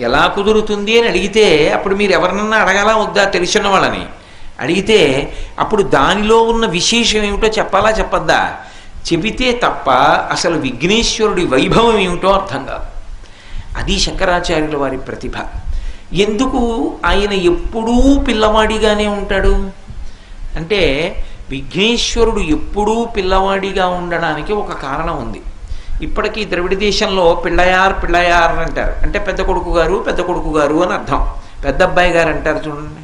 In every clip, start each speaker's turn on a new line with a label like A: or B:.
A: ఎలా కుదురుతుంది అని అడిగితే అప్పుడు మీరు ఎవరినన్నా అడగాలా వద్దా తెలిసిన వాళ్ళని? అడిగితే అప్పుడు దానిలో ఉన్న విశేషం ఏమిటో చెప్పాలా చెప్పద్దా? చెబితే తప్ప అసలు విఘ్నేశ్వరుడి వైభవం ఏమిటో అర్థం కాదు. అది శంకరాచార్యుల వారి ప్రతిభ. ఎందుకు ఆయన ఎప్పుడూ పిల్లవాడిగానే ఉంటాడు? అంటే విఘ్నేశ్వరుడు ఎప్పుడూ పిల్లవాడిగా ఉండడానికి ఒక కారణం ఉంది. ఇప్పటికీ ద్రవిడ దేశంలో పిళ్ళయార్ పిళ్ళయార్ అని అంటారు. అంటే పెద్ద కొడుకు గారు పెద్ద కొడుకు గారు అని అర్థం. పెద్ద అబ్బాయి గారు అంటారు చూడండి.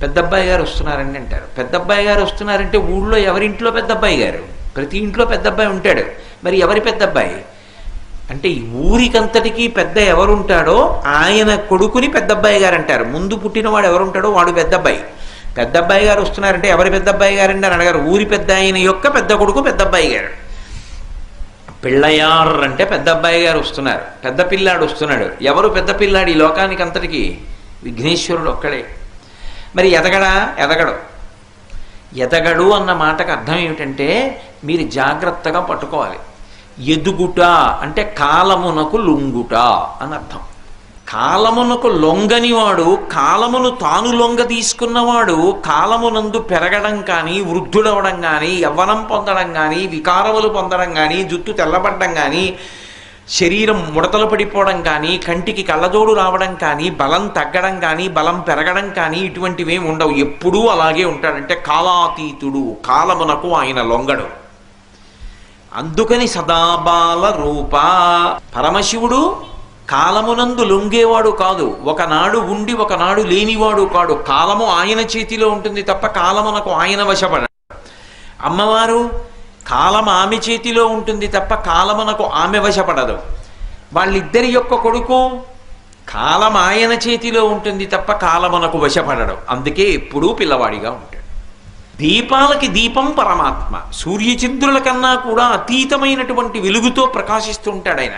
A: పెద్ద అబ్బాయి గారు వస్తున్నారండి అంటారు. పెద్ద అబ్బాయి గారు వస్తున్నారంటే ఊళ్ళో ఎవరింట్లో పెద్ద అబ్బాయి గారు? ప్రతి ఇంట్లో పెద్ద అబ్బాయి ఉంటాడు. మరి ఎవరి పెద్ద అబ్బాయి అంటే ఈ ఊరికంతటికీ పెద్ద ఎవరుంటాడో ఆయన కొడుకుని పెద్ద అబ్బాయి గారు అంటారు. ముందు పుట్టినవాడు ఎవరుంటాడో వాడు పెద్ద అబ్బాయి పెద్ద అబ్బాయి గారు వస్తున్నారంటే ఎవరి పెద్ద అబ్బాయి గారండి అని అడగారు. ఊరి పెద్ద ఆయన యొక్క పెద్ద కొడుకు పెద్ద అబ్బాయి గారు. పిళ్ళయార్ అంటే పెద్ద అబ్బాయి గారు వస్తున్నారు. పెద్ద పిల్లాడు వస్తున్నాడు. ఎవరు పెద్ద పిల్లాడు ఈ లోకానికి అంతటికి? విఘ్నేశ్వరుడు ఒక్కడే. మరి ఎదగడా? ఎదగడు. ఎదగడు అన్న మాటకు అర్థం ఏమిటంటే మీరు జాగ్రత్తగా పట్టుకోవాలి. ఎదుగుట అంటే కాలమునకు లుంగుట అని అర్థం. కాలమునకు లొంగనివాడు కాలమును తాను లొంగ తీసుకున్నవాడు కాలమునందు పెరగడం కానీ వృద్ధుడవడం కానీ యవ్వనం పొందడం కానీ వికారములు పొందడం కానీ జుట్టు తెల్లబడ్డం కానీ శరీరం ముడతలు పడిపోవడం కానీ కంటికి కళ్ళజోడు రావడం కానీ బలం తగ్గడం కానీ బలం పెరగడం కానీ ఇటువంటివేమి ఉండవు. ఎప్పుడూ అలాగే ఉంటాడంటే కాలాతీతుడు కాలమునకు ఆయన లొంగడు. అందుకని సదాబాల రూప పరమశివుడు కాలమునందు లొంగేవాడు కాదు. ఒకనాడు ఉండి ఒకనాడు లేనివాడు కాడు. కాలము ఆయన చేతిలో ఉంటుంది తప్ప కాలమునకు ఆయన వశపడ అమ్మవారు కాలం ఆమె చేతిలో ఉంటుంది తప్ప కాలమునకు ఆమె వశపడదు. వాళ్ళిద్దరి యొక్క కొడుకు కాలం ఆయన చేతిలో ఉంటుంది తప్ప కాలమునకు వశపడడు. అందుకే ఎప్పుడూ పిల్లవాడిగా ఉంటాడు. దీపాలకి దీపం పరమాత్మ. సూర్యచంద్రుల కన్నా కూడా అతీతమైనటువంటి వెలుగుతో ప్రకాశిస్తుంటాడు ఆయన.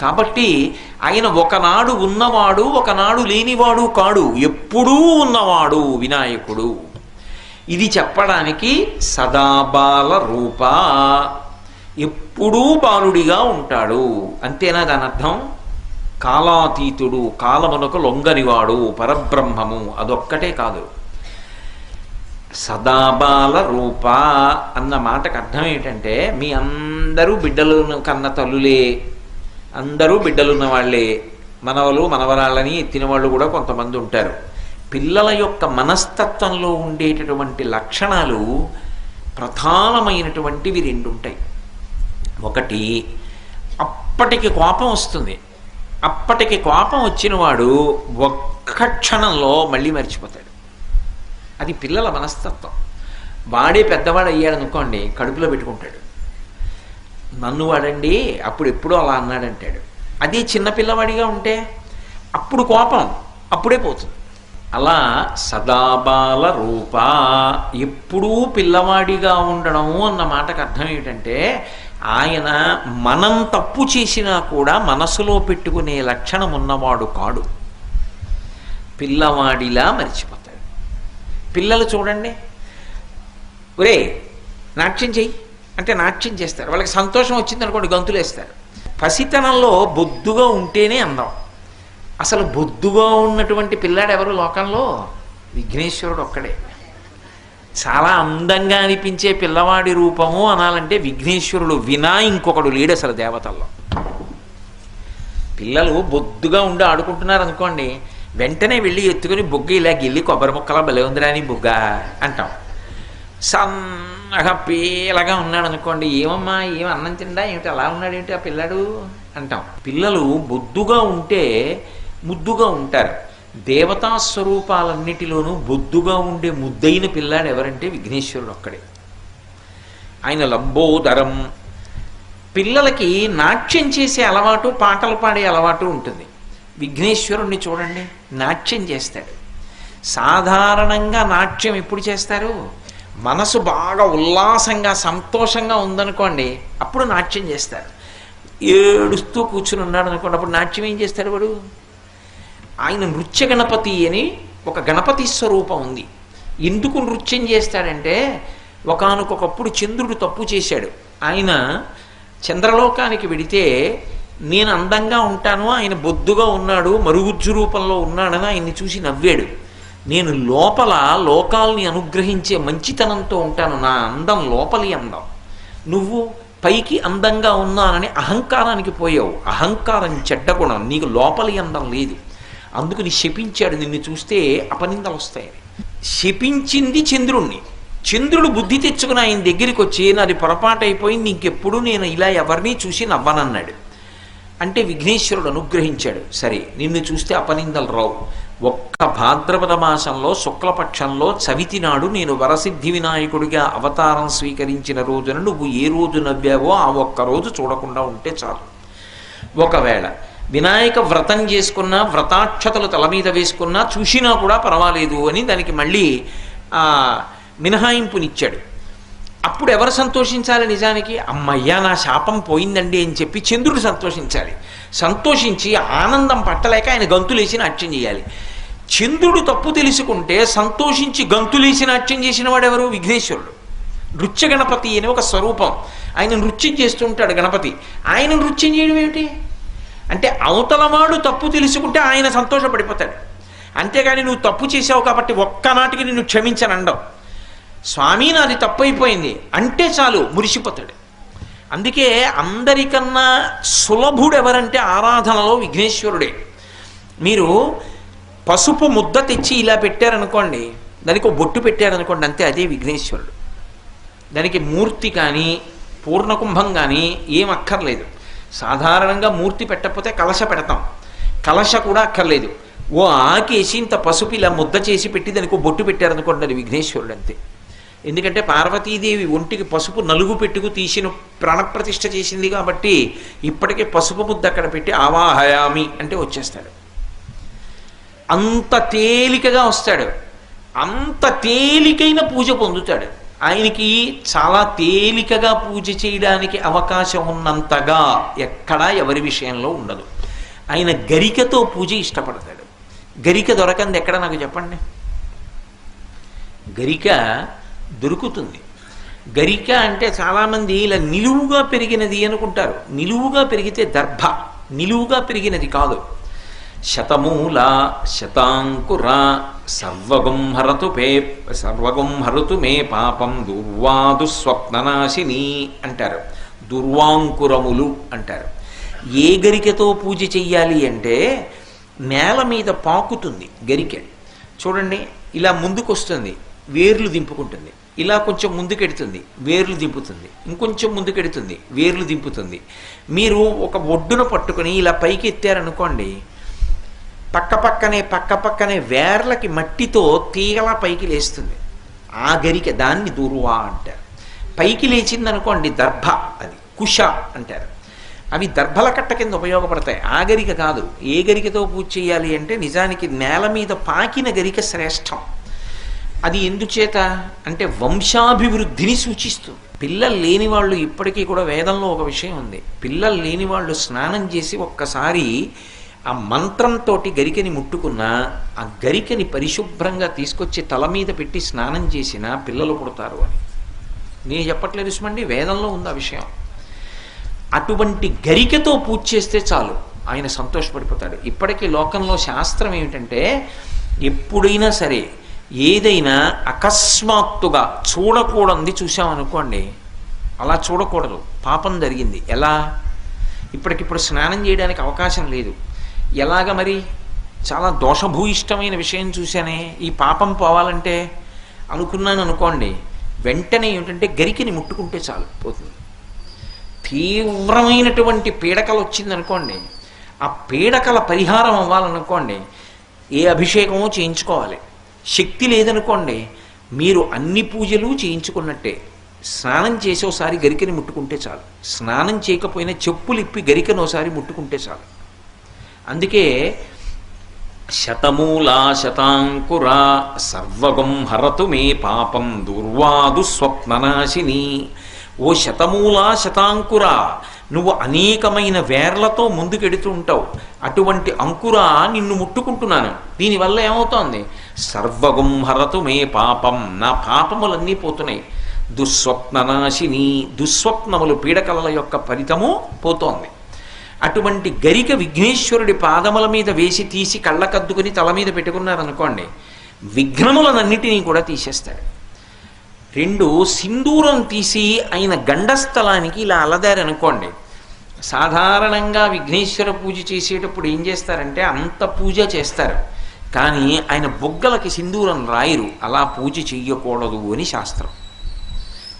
A: కాబట్టి ఆయన ఒకనాడు ఉన్నవాడు ఒకనాడు లేనివాడు కాడు ఎప్పుడూ ఉన్నవాడు వినాయకుడు. ఇది చెప్పడానికి సదాబాల రూప. ఎప్పుడూ బాలుడిగా ఉంటాడు. అంతేనా దాని అర్థం? కాలాతీతుడు కాలమునకు లొంగనివాడు పరబ్రహ్మము అదొక్కటే కాదు. సదాబాల రూప అన్న మాటకు అర్థం ఏంటంటే మీ అందరూ బిడ్డలను కన్న తల్లులే అందరూ బిడ్డలున్న వాళ్ళే. మనవలు మనవరాళ్ళని ఎత్తిన వాళ్ళు కూడా కొంతమంది ఉంటారు. పిల్లల యొక్క మనస్తత్వంలో ఉండేటటువంటి లక్షణాలు ప్రధానమైనటువంటివి రెండు ఉంటాయి ఒకటి అప్పటికి కోపం వస్తుంది. అప్పటికి కోపం వచ్చినవాడు ఒక్క క్షణంలో మళ్ళీ మర్చిపోతాడు. అది పిల్లల మనస్తత్వం. వాడే పెద్దవాడు అయ్యాడు అనుకోండి కడుపులో పెట్టుకుంటాడు. నన్ను వాడండి అప్పుడు ఎప్పుడూ అలా అన్నాడంటాడు. అదే చిన్నపిల్లవాడిగా ఉంటే అప్పుడు కోపం అప్పుడే పోతుంది. అలా సదాబాల రూప ఎప్పుడూ పిల్లవాడిగా ఉండడము అన్న మాటకు అర్థం ఏమిటంటే ఆయన మనం తప్పు చేసినా కూడా మనసులో పెట్టుకునే లక్షణం ఉన్నవాడు కాడు. పిల్లవాడిలా మర్చిపోతాడు. పిల్లలు చూడండి. ఒరే నాట్యం చెయ్యి. అంటే నాట్యం చేస్తారు. వాళ్ళకి సంతోషం వచ్చింది అనుకోండి గంతులు వేస్తారు. పసితనంలో బొద్దుగా ఉంటేనే అందం. అసలు బొద్దుగా ఉన్నటువంటి పిల్లాడు ఎవరు లోకంలో? విఘ్నేశ్వరుడు ఒక్కడే. చాలా అందంగా అనిపించే పిల్లవాడి రూపము అనాలంటే విఘ్నేశ్వరుడు వినా ఇంకొకడు లేడు అసలు దేవతల్లో. పిల్లలు బొద్దుగా ఉండి ఆడుకుంటున్నారు అనుకోండి వెంటనే వెళ్ళి ఎత్తుకుని బొగ్గ ఇలా గిల్లి కొబ్బరి ముక్కలా భలే ఉందిరా అని బొగ్గ అంటాం. సన్నగా పీలగా ఉన్నాడు అనుకోండి ఏమమ్మా ఏం అన్నం తిండా? ఏమిటి అలా ఉన్నాడు? ఏమిటి ఆ పిల్లాడు? అంటాం. పిల్లలు బొద్దుగా ఉంటే ముద్దుగా ఉంటారు. దేవతా స్వరూపాలన్నిటిలోనూ బొద్దుగా ఉండే ముద్దైన పిల్లాడు ఎవరంటే విఘ్నేశ్వరుడు ఒక్కడే. ఆయన లంబోదరం. పిల్లలకి నాట్యం చేసే అలవాటు పాటలు పాడే అలవాటు ఉంటుంది. విఘ్నేశ్వరుణ్ణి చూడండి నాట్యం చేస్తాడు. సాధారణంగా నాట్యం ఎప్పుడు చేస్తారు? మనసు బాగా ఉల్లాసంగా సంతోషంగా ఉందనుకోండి అప్పుడు నాట్యం చేస్తారు. ఏడుస్తూ కూర్చుని ఉన్నాడు అనుకోండి అప్పుడు నాట్యం ఏం చేస్తాడు వాడు? ఆయన నృత్య గణపతి అని ఒక గణపతి స్వరూపం ఉంది. ఎందుకు నృత్యం చేస్తాడంటే ఒకనకొకప్పుడు చంద్రుడు తప్పు చేశాడు. ఆయన చంద్రలోకానికి వెడితే నేను అందంగా ఉంటాను ఆయన బొద్దుగా ఉన్నాడు మరుగుజ్జు రూపంలో ఉన్నాడని ఆయన్ని చూసి నవ్వాడు. నేను లోపల లోకాల్ని అనుగ్రహించే మంచితనంతో ఉంటాను. నా అందం లోపలి అందం. నువ్వు పైకి అందంగా ఉన్నానని అహంకారానికి పోయావు. అహంకారం చెడ్డగుణం నీకు లోపలి అందం లేదు. అందుకని శపించాడు. నిన్ను చూస్తే అపనిందలు వస్తాయని శపించింది చంద్రుణ్ణి. చంద్రుడు బుద్ధి తెచ్చుకుని ఆయన దగ్గరికి వచ్చి నాది పొరపాటు అయిపోయింది. ఇంకెప్పుడు నేను ఇలా ఎవరిని చూసి నవ్వనన్నాడు. అంటే విఘ్నేశ్వరుడు అనుగ్రహించాడు. సరే నిన్ను చూస్తే అపనిందలు రావు. ఒక్క భాద్రపద మాసంలో శుక్లపక్షంలో చవితి నాడు నేను వరసిద్ధి వినాయకుడిగా అవతారం స్వీకరించిన రోజున నువ్వు ఏ రోజు నవ్వావో ఆ ఒక్క రోజు చూడకుండా ఉంటే చాలు. ఒకవేళ వినాయక వ్రతం చేసుకున్నా వ్రతాక్షతలు తల మీద వేసుకున్నా చూసినా కూడా పర్వాలేదు అని దానికి మళ్ళీ మినహాయింపునిచ్చాడు. అప్పుడు ఎవరు సంతోషించాలి నిజానికి? అమ్మయ్యా నా శాపం పోయిందండి అని చెప్పి చంద్రుడు సంతోషించాలి. సంతోషించి ఆనందం పట్టలేక ఆయన గంతులేసి నాట్యం చేయాలి. చంద్రుడు తప్పు తెలుసుకుంటే సంతోషించి గంతులేసి నాట్యం చేసిన వాడెవరు విఘ్నేశ్వరుడు. నృత్య గణపతి అని ఒక స్వరూపం. ఆయన నృత్యం చేస్తుంటాడు గణపతి. ఆయన నృత్యం చేయడం ఏమిటి? అంటే అవతలవాడు తప్పు తెలుసుకుంటే ఆయన సంతోషపడిపోతాడు. అంతేగాని నువ్వు తప్పు చేసావు కాబట్టి ఒక్కనాటికి నిన్ను క్షమించనండవు. స్వామి నాది తప్పైపోయింది. అంటే చాలు మురిసిపోతాడు. అందుకే అందరికన్నా సులభుడు ఎవరంటే ఆరాధనలో విఘ్నేశ్వరుడే. మీరు పసుపు ముద్ద తెచ్చి ఇలా పెట్టారనుకోండి దానికి ఒక బొట్టు పెట్టారనుకోండి అంతే అదే విఘ్నేశ్వరుడు. దానికి మూర్తి కానీ పూర్ణకుంభం కానీ ఏం అక్కర్లేదు. సాధారణంగా మూర్తి పెట్టకపోతే కలశ పెడతాం. కలశ కూడా అక్కర్లేదు. ఓ ఆకేసి ఇంత పసుపు ఇలా ముద్ద చేసి పెట్టి దానికి ఓ బొట్టు పెట్టారనుకోండి అది విఘ్నేశ్వరుడు అంతే. ఎందుకంటే పార్వతీదేవి ఒంటికి పసుపు నలుగు పెట్టుకు తీసిన ప్రాణప్రతిష్ఠ చేసింది కాబట్టి ఇప్పటికే పసుపు ముద్ద అక్కడ పెట్టి ఆవాహయామి అంటే వచ్చేస్తాడు. అంత తేలికగా వస్తాడు. అంత తేలికైన పూజ పొందుతాడు. ఆయనకి చాలా తేలికగా పూజ చేయడానికి అవకాశం ఉన్నంతగా ఎక్కడా ఎవరి విషయంలో ఉండదు. ఆయన గరికతో పూజ ఇష్టపడతాడు. గరిక దొరకంది ఎక్కడ నాకు చెప్పండి? గరిక దొరుకుతుంది. గరిక అంటే చాలామంది ఇలా నిలువుగా పెరిగినది అనుకుంటారు. నిలువుగా పెరిగితే దర్భ నిలువుగా పెరిగినది కాదు. శతమూల శతాంకుర సర్వగం హరతు పే సర్వగం హరతు మే పాపం దుర్వాదు స్వప్ననాశిని అంటారు. దుర్వాంకురములు అంటారు. ఏ గరికతో పూజ చెయ్యాలి అంటే నేల మీద పాకుతుంది గరికె. చూడండి ఇలా ముందుకొస్తుంది వేర్లు దింపుకుంటుంది. ఇలా కొంచెం ముందుకెడుతుంది వేర్లు దింపుతుంది. ఇంకొంచెం ముందుకెడుతుంది వేర్లు దింపుతుంది. మీరు ఒక ఒడ్డున పట్టుకొని ఇలా పైకి ఎత్తారనుకోండి పక్క పక్కనే పక్క పక్కనే వేర్లకి మట్టితో తీగలా పైకి లేస్తుంది. ఆ గరిక దాన్ని దూరువా అంటారు. పైకి లేచింది అనుకోండి దర్భ అది కుష అంటారు. అవి దర్భల కట్ట కింద ఉపయోగపడతాయి. ఆ గరిక కాదు. ఏ గరికతో పూజ చేయాలి అంటే నిజానికి నేల మీద పాకిన గరిక శ్రేష్టం. అది ఎందుచేత? అంటే వంశాభివృద్ధిని సూచిస్తుంది పిల్లలు లేని వాళ్ళు ఇప్పటికీ కూడా వేదంలో ఒక విషయం ఉంది. పిల్లలు లేని వాళ్ళు స్నానం చేసి ఒక్కసారి ఆ మంత్రంతో గరికని ముట్టుకున్నా ఆ గరికని పరిశుభ్రంగా తీసుకొచ్చి తల మీద పెట్టి స్నానం చేసినా పిల్లలు పుడతారు అని. నేను చెప్పట్లేదు సుమండి వేదంలో ఉంది ఆ విషయం. అటువంటి గరికతో పూజ చేస్తే చాలు. ఆయన సంతోషపడిపోతాడు. ఇప్పటికీ లోకంలో శాస్త్రం ఏమిటంటే ఎప్పుడైనా సరే ఏదైనా అకస్మాత్తుగా చూడకూడంది చూసామనుకోండి అలా చూడకూడదు. పాపం జరిగింది. ఎలా? ఇప్పటికిప్పుడు స్నానం చేయడానికి అవకాశం లేదు. ఎలాగ మరి? చాలా దోషభూయిష్టమైన విషయం చూశానే. ఈ పాపం పోవాలంటే అనుకున్నాను అనుకోండి వెంటనే ఏమిటంటే గరికిని ముట్టుకుంటే చాలు పోతుంది. తీవ్రమైనటువంటి పీడకలు వచ్చిందనుకోండి ఆ పీడకల పరిహారం అవ్వాలనుకోండి ఏ అభిషేకమో చేయించుకోవాలి. శక్తి లేదనుకోండి మీరు అన్ని పూజలు చేయించుకున్నట్టే. స్నానం చేసి ఒకసారి గరికని ముట్టుకుంటే చాలు. స్నానం చేయకపోయినా చెప్పులు ఇప్పి గరికను ఒకసారి ముట్టుకుంటే చాలు. అందుకే శతమూలా శతాంకురా సర్వగం హరతు మే పాపం దుర్వాదు స్వప్ననాశిని. ఓ శతమూలా శతాంకురా నువ్వు అనేకమైన వేర్లతో ముందుకెడుతూ ఉంటావు. అటువంటి అంకురా నిన్ను ముట్టుకుంటున్నాను. దీనివల్ల ఏమవుతోంది? సర్వగుంహరతు మే పాపం. నా పాపములన్నీ పోతున్నాయి. దుస్వప్ననాశిని దుస్వప్నములు పీడకలల యొక్క ఫలితము పోతోంది. అటువంటి గరిక విఘ్నేశ్వరుడి పాదముల మీద వేసి తీసి కళ్ళకద్దుకుని తల మీద పెట్టుకున్నారనుకోండి విఘ్నములనన్నిటినీ కూడా తీసేస్తాడు. రెండు సింధూరం తీసి ఆయన గండస్థలానికి ఇలా అలదారనుకోండి సాధారణంగా విఘ్నేశ్వర పూజ చేసేటప్పుడు ఏం చేస్తారంటే అంత పూజ చేస్తారు. కానీ ఆయన బొగ్గలకి సింధూరం రాయరు. అలా పూజ చెయ్యకూడదు అని శాస్త్రం.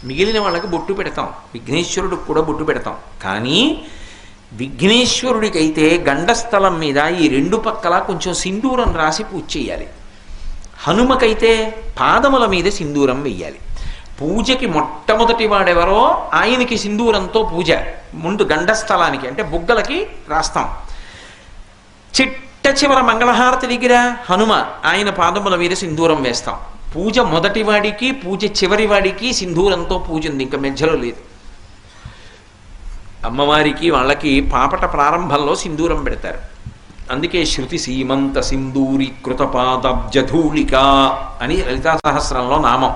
A: మిగిలిన వాళ్ళకి బొట్టు పెడతాం. విఘ్నేశ్వరుడికి కూడా బొట్టు పెడతాం. కానీ విఘ్నేశ్వరుడికైతే గండస్థలం మీద ఈ రెండు పక్కల కొంచెం సింధూరం రాసి పూజ చేయాలి హనుమకైతే పాదముల మీద సింధూరం వెయ్యాలి. పూజకి మొట్టమొదటి వాడెవరో? ఆయనకి సింధూరంతో పూజ. ముందు గండస్థలానికి అంటే బుగ్గలకి రాస్తాం. చెట్టు చివర మంగళహారతి దగ్గర హనుమ ఆయన పాదముల మీద సింధూరం వేస్తాం. పూజ మొదటి వాడికి పూజ చివరి వాడికి సింధూరంతో పూజ ఉంది ఇంకా మధ్యలో లేదు. అమ్మవారికి వాళ్ళకి పాపట ప్రారంభంలో సింధూరం పెడతారు. అందుకే శృతి సీమంత సింధూరి కృతపాదబ్జధూళిక అని లలితా సహస్రంలో నామం.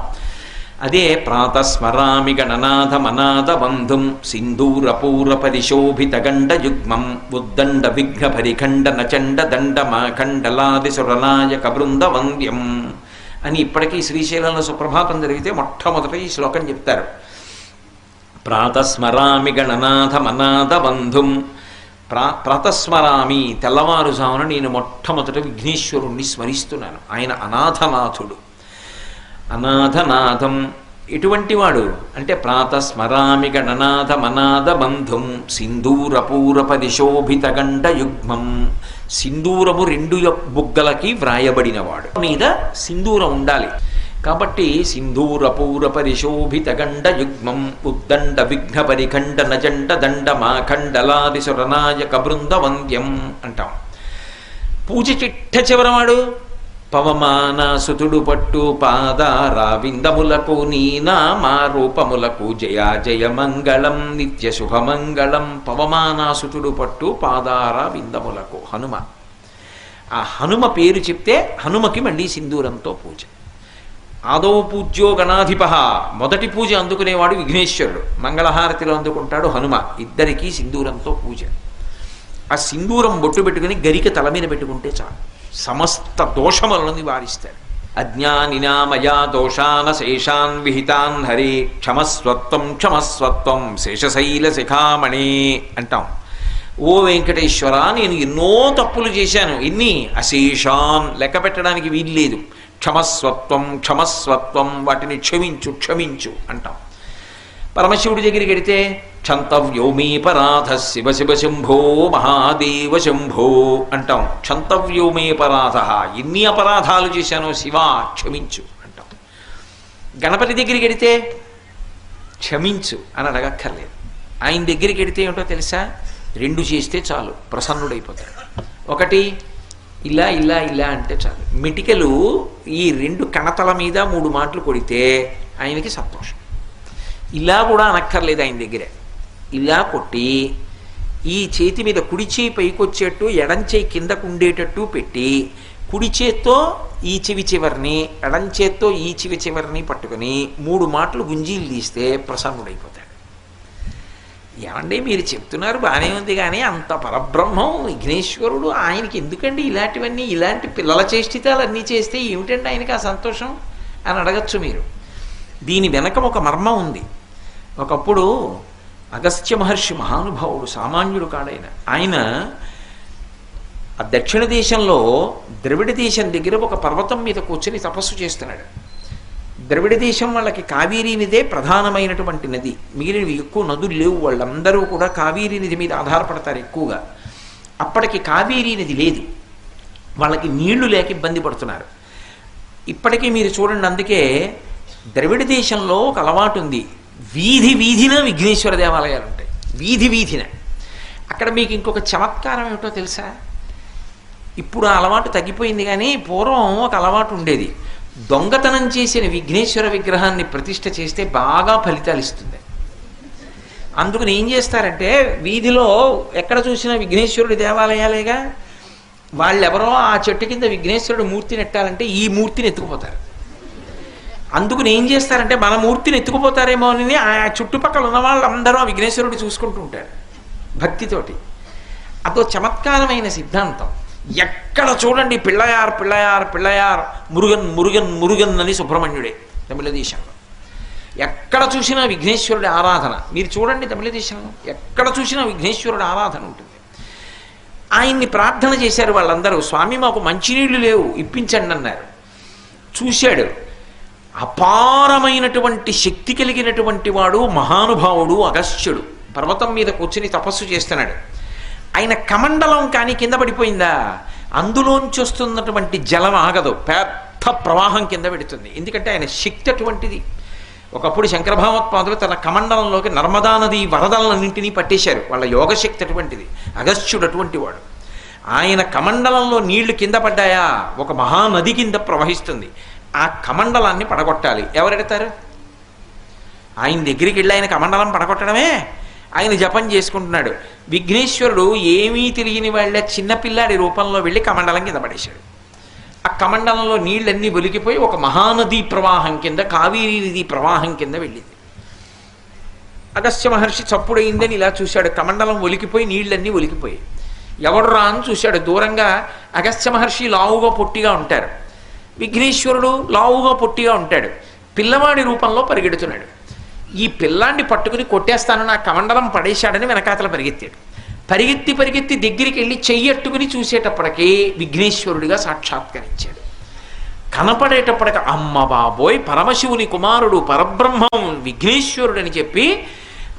A: అదే ప్రాతస్మరామి గణనాథమనాథ బంధుం సింధూరపూర పరిశోభిత గండ యుగ్మం ఉద్దండ విఘ్న పరిఖండ నచండ దండ మాఖండలాది సురనాయక బృంద వంద్యం అని ఇప్పటికీ శ్రీశైలంలో సుప్రభాతం జరిగితే మొట్టమొదట ఈ శ్లోకం చెప్తారు. ప్రాతస్మరామి గణనాథ మనాథ బంధుం ప్రా ప్రాతస్మరామి తెల్లవారుజామున నేను మొట్టమొదట విఘ్నేశ్వరుణ్ణి స్మరిస్తున్నాను. ఆయన అనాథనాథుడు. అనాథనాథం. ఎటువంటి వాడు అంటే ప్రాతస్మరామి గణనాథ మనాథ బంధుం సింధూరపూర పరిశోభితగండ యుగ్మం సింధూరము రెండు బుగ్గలకి వ్రాయబడినవాడు. మీద సింధూరం ఉండాలి. కాబట్టి సింధూరపూర పరిశోభితగండ యుగ్మం ఉద్దండ విఘ్న పరిఖండ నజండ దండ మాఖండలాది సురనాయక బృంద వంద్యం అంటాం. పూజ చిట్ట చివరవాడు పవమానాసుతుడు పట్టు పాదారావిందములకు విందములకు నీ రూపములకు జయ జయ మంగళం నిత్య శుభమంగళం. పవమానాసుతుడు పట్టు పాదార విందములకు హనుమ. ఆ హనుమ పేరు చెప్తే హనుమకి మళ్ళీ సింధూరంతో పూజ. ఆదో పూజ్యో గణాధిప. మొదటి పూజ అందుకునేవాడు విఘ్నేశ్వరుడు. మంగళహారతిలో అందుకుంటాడు హనుమ. ఇద్దరికీ సింధూరంతో పూజ. ఆ సింధూరం బొట్టు పెట్టుకుని గరిక తల మీద పెట్టుకుంటే చాలు. సమస్త దోషములను నివారిస్తాడు అజ్ఞానినా మయా దోషాన శేషాన్ విహితాన్ హరే క్షమస్వత్వం క్షమస్వత్వం శేషశైల శిఖామణి అంటాం. ఓ వెంకటేశ్వర నేను ఎన్నో తప్పులు చేశాను ఎన్ని అశేషాన్ లెక్క పెట్టడానికి వీల్లేదు. క్షమస్వత్వం క్షమస్వత్వం వాటిని క్షమించు క్షమించు అంటాం. పరమశివుడి దగ్గరికి వెడితే క్షంతవ్యోమీ పరాధ శివ శివ శంభో మహాదేవ శంభో అంటాం. క్షంతవ్యోమే పరాధ ఎన్ని అపరాధాలు చేశానో శివ క్షమించు అంటాం. గణపతి దగ్గరికి వెడితే క్షమించు అని అడగక్కర్లేదు. ఆయన దగ్గరికి వెడితే ఏమిటో తెలుసా? రెండు చేస్తే చాలు ప్రసన్నుడైపోతాడు. ఒకటి ఇలా ఇలా ఇలా అంటే చాలు. మిటికలు ఈ రెండు కణతల మీద మూడు మాటలు కొడితే ఆయనకి సంతోషం. ఇలా కూడా అనక్కర్లేదు ఆయన దగ్గరే. ఇలా కొట్టి ఈ చేతి మీద కుడి చేయి పైకొచ్చేట్టు ఎడం చేయి కిందకు ఉండేటట్టు పెట్టి కుడి చేత్తో ఈ చెవి చివరిని ఎడం చేత్తో ఈ చెవి చివరిని పట్టుకుని మూడు మాటలు గుంజీలు తీస్తే ప్రసన్నుడైపోతాడు. ఏమండి మీరు చెప్తున్నారు? బాగానే ఉంది కానీ అంత పరబ్రహ్మం విఘ్నేశ్వరుడు ఆయనకి ఎందుకండి ఇలాంటివన్నీ ఇలాంటి పిల్లల చేష్టితాలు అన్నీ చేస్తే ఏమిటండి ఆయనకి ఆ సంతోషం అని అడగచ్చు మీరు. దీని వెనక ఒక మర్మం ఉంది. ఒకప్పుడు అగస్త్య మహర్షి మహానుభావుడు సామాన్యుడు కాడైన. ఆయన ఆ దక్షిణ దేశంలో ద్రవిడ దేశం దగ్గర ఒక పర్వతం మీద కూర్చొని తపస్సు చేస్తున్నాడు. ద్రవిడ దేశం వాళ్ళకి కావేరీ నదే ప్రధానమైనటువంటి నది. మిగిలినవి ఎక్కువ నదులు లేవు. వాళ్ళందరూ కూడా కావేరీ నది మీద ఆధారపడతారు ఎక్కువగా. అప్పటికి కావేరీ నది లేదు. వాళ్ళకి నీళ్ళు లేక ఇబ్బంది పడుతున్నారు. ఇప్పటికీ మీరు చూడండి అందుకే ద్రవిడ దేశంలో ఒక అలవాటు ఉంది. వీధి వీధిన విఘ్నేశ్వర దేవాలయాలు ఉంటాయి. వీధి వీధిన. అక్కడ మీకు ఇంకొక చమత్కారం ఏమిటో తెలుసా? ఇప్పుడు ఆ అలవాటు తగ్గిపోయింది కానీ పూర్వం ఒక అలవాటు ఉండేది. దొంగతనం చేసిన విఘ్నేశ్వర విగ్రహాన్ని ప్రతిష్ట చేస్తే బాగా ఫలితాలు ఇస్తుంది. అందుకని ఏం చేస్తారంటే వీధిలో ఎక్కడ చూసినా విఘ్నేశ్వరుడి దేవాలయాలేగా వాళ్ళెవరో ఆ చెట్టు కింద విఘ్నేశ్వరుడు మూర్తిని ఎట్టాలంటే ఈ మూర్తిని ఎత్తుకుపోతారు. అందుకుని ఏం చేస్తారంటే మన మూర్తిని ఎత్తుకుపోతారేమో అని ఆ చుట్టుపక్కల ఉన్న వాళ్ళందరూ ఆ విఘ్నేశ్వరుడు చూసుకుంటూ ఉంటారు భక్తితోటి. అదో చమత్కారమైన సిద్ధాంతం. ఎక్కడ చూడండి పిళ్ళయార్ పిళ్ళయార్ పిళ్ళయార్ మురుగన్ మురుగన్ మురుగన్ అని సుబ్రహ్మణ్యుడే తమిళ దేశంలో ఎక్కడ చూసినా విఘ్నేశ్వరుడి ఆరాధన. మీరు చూడండి తమిళ దేశంలో ఎక్కడ చూసినా విఘ్నేశ్వరుడి ఆరాధన ఉంటుంది. ఆయన్ని ప్రార్థన చేశారు వాళ్ళందరూ స్వామి మాకు మంచినీళ్ళు లేవు ఇప్పించండి అన్నారు. చూశాడు. అపారమైనటువంటి శక్తి కలిగినటువంటి వాడు మహానుభావుడు అగస్త్యుడు. పర్వతం మీద కూర్చుని తపస్సు చేస్తున్నాడు. ఆయన కమండలం కానీ కింద పడిపోయిందా? అందులోంచి వస్తున్నటువంటి జలం ఆగదు. పెద్ద ప్రవాహం కింద పెడుతుంది. ఎందుకంటే ఆయన శక్తి అటువంటిది. ఒకప్పుడు శంకరభావత్పాదులు తన కమండలంలోకి నర్మదా నది వరదలన్నింటినీ పట్టేశారు. వాళ్ళ యోగశక్తి అటువంటిది. అగస్త్యుడు అటువంటి వాడు. ఆయన కమండలంలో నీళ్ళు కింద పడ్డాయా? ఒక మహానది కింద ప్రవహిస్తుంది. ఆ కమండలాన్ని పడగొట్టాలి. ఎవరెడతారు ఆయన దగ్గరికి వెళ్ళి ఆయన కమండలం పడగొట్టడమే. ఆయన జపం చేసుకుంటున్నాడు. విఘ్నేశ్వరుడు ఏమీ తెలియని వాళ్ళ చిన్నపిల్లాడి రూపంలో వెళ్ళి కమండలం కింద పడేశాడు. ఆ కమండలంలో నీళ్ళన్నీ ఒలికిపోయి ఒక మహానదీ ప్రవాహం కింద కావేరీ నది ప్రవాహం కింద వెళ్ళింది. అగస్త్య మహర్షి చప్పుడైందని ఇలా చూశాడు. కమండలం ఒలికిపోయి నీళ్ళన్నీ ఒలికిపోయి ఎవడు రా అని చూశాడు. దూరంగా అగస్త్య మహర్షి లావుగా పొట్టిగా ఉంటారు. విఘ్నేశ్వరుడు లావుగా పొట్టిగా ఉంటాడు. పిల్లవాడి రూపంలో పరిగెడుతున్నాడు. ఈ పిల్లాన్ని పట్టుకుని కొట్టేస్తాను నా కమండలం పడేశాడని వెనకాతల పరిగెత్తాడు. పరిగెత్తి పరిగెత్తి దగ్గరికి వెళ్ళి చెయ్యట్టుకుని చూసేటప్పటికీ విఘ్నేశ్వరుడిగా సాక్షాత్కరించాడు. కనపడేటప్పటికి అమ్మ బాబోయ్ పరమశివుని కుమారుడు పరబ్రహ్మం విఘ్నేశ్వరుడు అని చెప్పి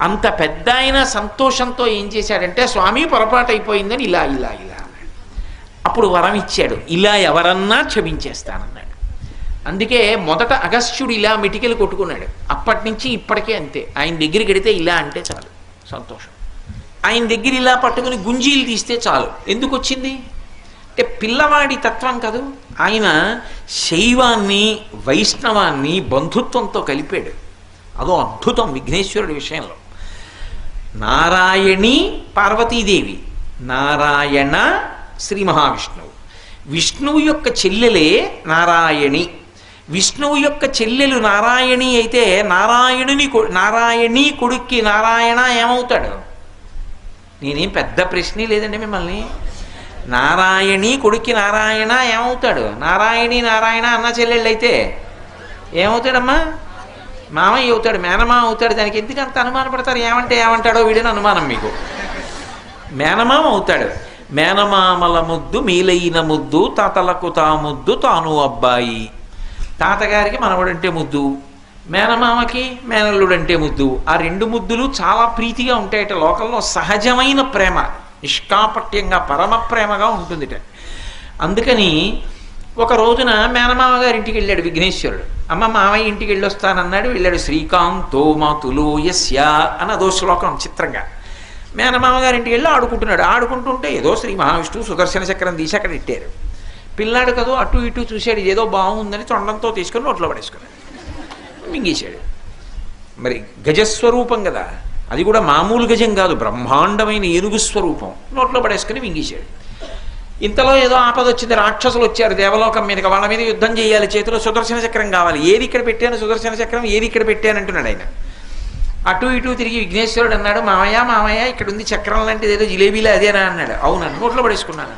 A: అంత పెద్ద ఆయన సంతోషంతో ఏం చేశాడంటే స్వామి పొరపాటు అయిపోయిందని ఇలా ఇలా ఇలా. అప్పుడు వరం ఇచ్చాడు. ఇలా ఎవరన్నా క్షమించేస్తానన్నాడు. అందుకే మొదట అగస్త్యుడు ఇలా మిటికెలు కొట్టుకున్నాడు. అప్పటి నుంచి ఇప్పటికే అంతే. ఆయన దగ్గరికి వెడితే ఇలా అంటే చాలు. సంతోషం. ఆయన దగ్గర ఇలా పట్టుకుని గుంజీలు తీస్తే చాలు. ఎందుకు వచ్చింది? అంటే పిల్లవాడి తత్వం కాదు. ఆయన శైవాన్ని వైష్ణవాన్ని బంధుత్వంతో కలిపాడు. అదో అద్భుతం విఘ్నేశ్వరుడి విషయంలో. నారాయణి పార్వతీదేవి. నారాయణ శ్రీ మహావిష్ణువు. విష్ణువు యొక్క చెల్లెలే నారాయణి. విష్ణువు యొక్క చెల్లెలు నారాయణి అయితే నారాయణుని నారాయణి కొడుక్కి నారాయణ ఏమవుతాడు? నేనేం పెద్ద ప్రశ్నే లేదండి మిమ్మల్ని. నారాయణి కొడుక్కి నారాయణ ఏమవుతాడు? నారాయణి నారాయణ అన్న చెల్లెళ్ళు అయితే ఏమవుతాడమ్మా? మామయ్య అవుతాడు మేనమా అవుతాడు దానికి ఎందుకు అంత ఏమంటే ఏమంటాడో వీడని అనుమానం మీకు. మేనమామ అవుతాడు. మేనమామల ముద్దు మీలైన ముద్దు తాతలకు తా ముద్దు తాను అబ్బాయి. తాతగారికి మనవడంటే ముద్దు మేనమామకి మేనల్లుడంటే ముద్దు. ఆ రెండు ముద్దులు చాలా ప్రీతిగా ఉంటాయట. లోకంలో సహజమైన ప్రేమ నిష్కాపట్యంగా పరమ ప్రేమగా ఉంటుందిట. అందుకని ఒక రోజున మేనమామ గారి ఇంటికి వెళ్ళాడు విఘ్నేశ్వరుడు. అమ్మ మామయ్య ఇంటికి వెళ్ళొస్తానన్నాడు. వెళ్ళాడు శ్రీకాంతో మాతులు యస్య అని అదో శ్లోకం చిత్రంగా. మేనమామ గారింటికి వెళ్ళి ఆడుకుంటున్నాడు. ఆడుకుంటుంటే ఏదో శ్రీ మహావిష్ణువు సుదర్శన చక్రం తీసి అక్కడ ఇట్టారు. పిల్లాడు కదో అటు ఇటు చూశాడు ఇదేదో బాగుందని తొండంతో తీసుకొని నోట్లో పడేసుకున్నాడు. మింగేశాడు. మరి గజస్వరూపం కదా. అది కూడా మామూలు గజం కాదు బ్రహ్మాండమైన ఏనుగు స్వరూపం. నోట్లో పడేసుకుని మింగేశాడు. ఇంతలో ఏదో ఆపద వచ్చింది రాక్షసులు వచ్చారు దేవలోకం మీదకి వాళ్ళ మీద యుద్ధం చేయాలి చేతిలో సుదర్శన చక్రం కావాలి. ఏది ఇక్కడ పెట్టాను సుదర్శన చక్రం ఏది ఇక్కడ పెట్టాను అంటున్నాడు ఆయన. అటు ఇటు తిరిగి విఘ్నేశ్వరుడు అన్నాడు మామయ్య మామయ్య ఇక్కడ ఉంది చక్రం లాంటిది ఏదో జిలేబీలో అదేనా అన్నాడు. అవునన్ను నోట్లో పడేసుకున్నాను.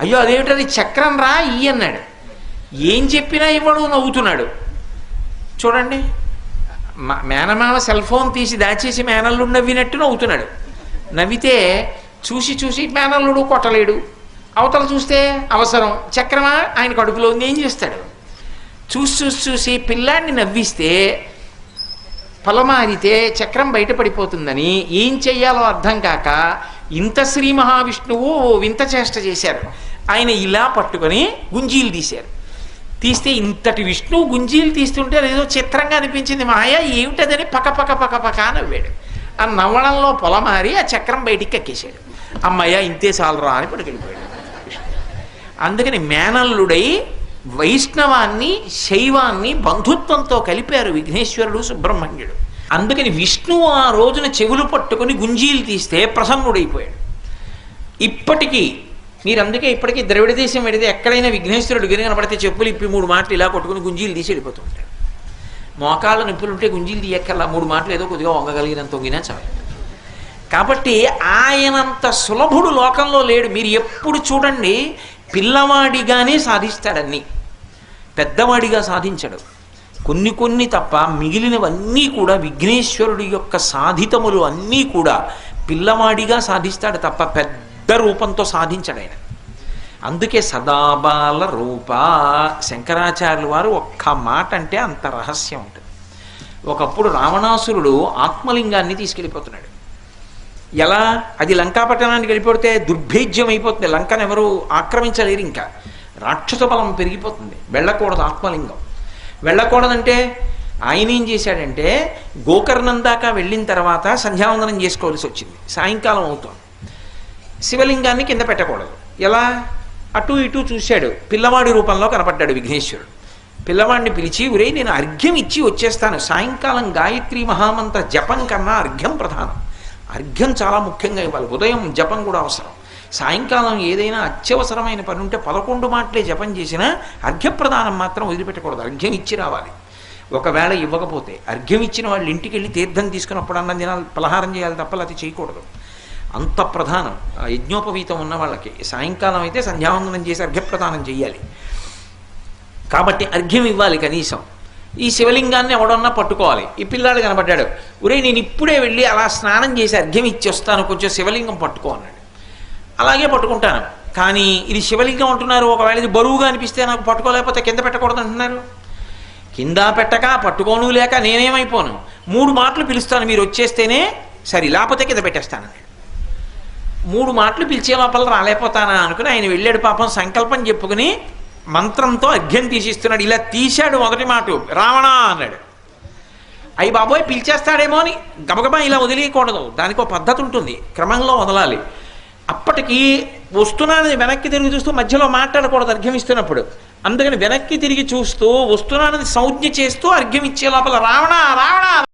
A: అయ్యో అదేమిటది? చక్రం రా ఈ అన్నాడు. ఏం చెప్పినా ఇవ్వడు నవ్వుతున్నాడు. చూడండి మా- మేనమామ సెల్ ఫోన్ తీసి దాచేసి మేనల్లుడు నవ్వినట్టు నవ్వుతున్నాడు. నవ్వితే చూసి చూసి మేనల్లుడు కొట్టలేడు. అవతల చూస్తే అవసరం. చక్రమా? ఆయన కడుపులో ఉంది ఏం చేస్తాడు? చూసి చూసి చూసి పిల్లాడిని నవ్విస్తే పొలమారితే చక్రం బయటపడిపోతుందని ఏం చెయ్యాలో అర్థం కాక ఇంత శ్రీ మహావిష్ణువు వింత చేష్ట చేశారు. ఆయన ఇలా పట్టుకొని గుంజీలు తీశారు. తీస్తే ఇంతటి విష్ణువు గుంజీలు తీస్తుంటే అదేదో చిత్రంగా అనిపించింది. మాయ ఏమిటదని పక పక పక పక నవ్వాడు. ఆ నవ్వడంలో పొలమారి ఆ చక్రం బయటికి ఎక్కేశాడు. అమ్మయ్య ఇంతే చాలరా అని పడుకెళ్ళిపోయాడు అందుకని మేనల్లుడై వైష్ణవాన్ని శైవాన్ని బంధుత్వంతో కలిపారు విఘ్నేశ్వరుడు సుబ్రహ్మణ్యుడు. అందుకని విష్ణువు ఆ రోజున చెవులు పట్టుకొని గుంజీలు తీస్తే ప్రసన్నుడైపోయాడు. ఇప్పటికీ మీరు అందుకే ఇప్పటికీ ద్రవిడ దేశం వెడితే ఎక్కడైనా విఘ్నేశ్వరుడు గిరి కనపడితే చెప్పులు ఇప్పి మూడు మాటలు ఇలా కొట్టుకుని గుంజీలు తీసి వెళ్ళిపోతూ ఉంటాడు. మోకాళ్ళ నొప్పులు ఉంటే గుంజీలు తీయక్కర్లా మూడు మాటలు ఏదో కొద్దిగా వంగగలిగినంత వంగినా చాలు. కాబట్టి ఆయనంత సులభుడు లోకంలో లేడు. మీరు ఎప్పుడు చూడండి పిల్లవాడిగానే సాధిస్తాడన్నీ. పెద్దవాడిగా సాధించడు. కొన్ని కొన్ని తప్ప మిగిలినవన్నీ కూడా విఘ్నేశ్వరుడి యొక్క సాధితములు అన్నీ కూడా పిల్లవాడిగా సాధిస్తాడు తప్ప పెద్ద రూపంతో సాధించడు ఆయన. అందుకే సదాబాల రూప శంకరాచార్యుల వారు ఒక్క మాట అంటే అంత రహస్యం ఉంటుంది. ఒకప్పుడు రావణాసురుడు ఆత్మలింగాన్ని తీసుకెళ్ళిపోతున్నాడు. ఎలా? అది లంకాపట్టణానికి వెళ్ళిపోతే దుర్భేద్యం అయిపోతుంది. లంకను ఎవరు ఆక్రమించలేరు ఇంకా. రాక్షస బలం పెరిగిపోతుంది. వెళ్ళకూడదు ఆత్మలింగం. వెళ్ళకూడదంటే ఆయన ఏం చేశాడంటే గోకర్ణం దాకా వెళ్ళిన తర్వాత సంధ్యావందనం చేసుకోవాల్సి వచ్చింది. సాయంకాలం అవుతుంది. శివలింగాన్ని కింద పెట్టకూడదు. ఎలా? అటు ఇటు చూశాడు. పిల్లవాడి రూపంలో కనపడ్డాడు విఘ్నేశ్వరుడు. పిల్లవాడిని పిలిచి ఉరే నేను అర్ఘ్యం ఇచ్చి వచ్చేస్తాను. సాయంకాలం గాయత్రి మహామంత్ర జపం కన్నా అర్ఘ్యం ప్రధానం. అర్ఘ్యం చాలా ముఖ్యంగా ఇవ్వాలి. ఉదయం జపం కూడా అవసరం. సాయంకాలం ఏదైనా అత్యవసరమైన పని ఉంటే పదకొండు మాటలే జపం చేసినా అర్ఘ్యప్రదానం మాత్రం వదిలిపెట్టకూడదు. అర్ఘ్యం ఇచ్చి రావాలి. ఒకవేళ ఇవ్వకపోతే అర్ఘ్యం ఇచ్చిన వాళ్ళు ఇంటికి వెళ్ళి తీర్థం తీసుకున్నప్పుడు అన్నం తినాలి పలహారం చేయాలి తప్పలు అది చేయకూడదు. అంత ప్రధానం. ఆ యజ్ఞోపవీతం ఉన్న వాళ్ళకి. సాయంకాలం అయితే సంధ్యావందనం చేసి అర్ఘ్యప్రదానం చేయాలి కాబట్టి అర్ఘ్యం ఇవ్వాలి కనీసం. ఈ శివలింగాన్ని ఎవడన్నా పట్టుకోవాలి. ఈ పిల్లాడు కనబడ్డాడు ఒరే నేను ఇప్పుడే వెళ్ళి అలా స్నానం చేసి అర్ఘ్యం ఇచ్చి వస్తాను. కొంచెం శివలింగం పట్టుకో అన్నాడు. అలాగే పట్టుకుంటాను. కానీ ఇది శివలింగం అంటున్నారు. ఒకవేళ ఇది బరువుగా అనిపిస్తే నాకు పట్టుకోలేకపోతే కింద పెట్టకూడదు అంటున్నారు. కింద పెట్టక పట్టుకోను లేక నేనేమైపోను. మూడు మాటలు పిలుస్తాను. మీరు వచ్చేస్తేనే సరే. లేకపోతే కింద పెట్టేస్తాను మూడు మాటలు పిలిచే లోపల రాలేకపోతానా అనుకుని ఆయన వెళ్ళాడు. పాపం సంకల్పం చెప్పుకుని మంత్రంతో అర్ఘ్యం తీసిస్తున్నాడు. ఇలా తీశాడు మొదటి మాట. రావణ అన్నాడు. అయ్యి బాబోయ్ పిలిచేస్తాడేమో అని గబగబా ఇలా వదిలేయకూడదు. దానికి ఒక పద్ధతి ఉంటుంది. క్రమంలో వదలాలి. అప్పటికి వస్తున్నానని వెనక్కి తిరిగి చూస్తూ మధ్యలో మాట్లాడకూడదు అర్ఘ్యం ఇస్తున్నప్పుడు. అందుకని వెనక్కి తిరిగి చూస్తూ వస్తున్నానని సంజ్ఞ చేస్తూ అర్ఘ్యం ఇచ్చే లోపల రావణ రావణ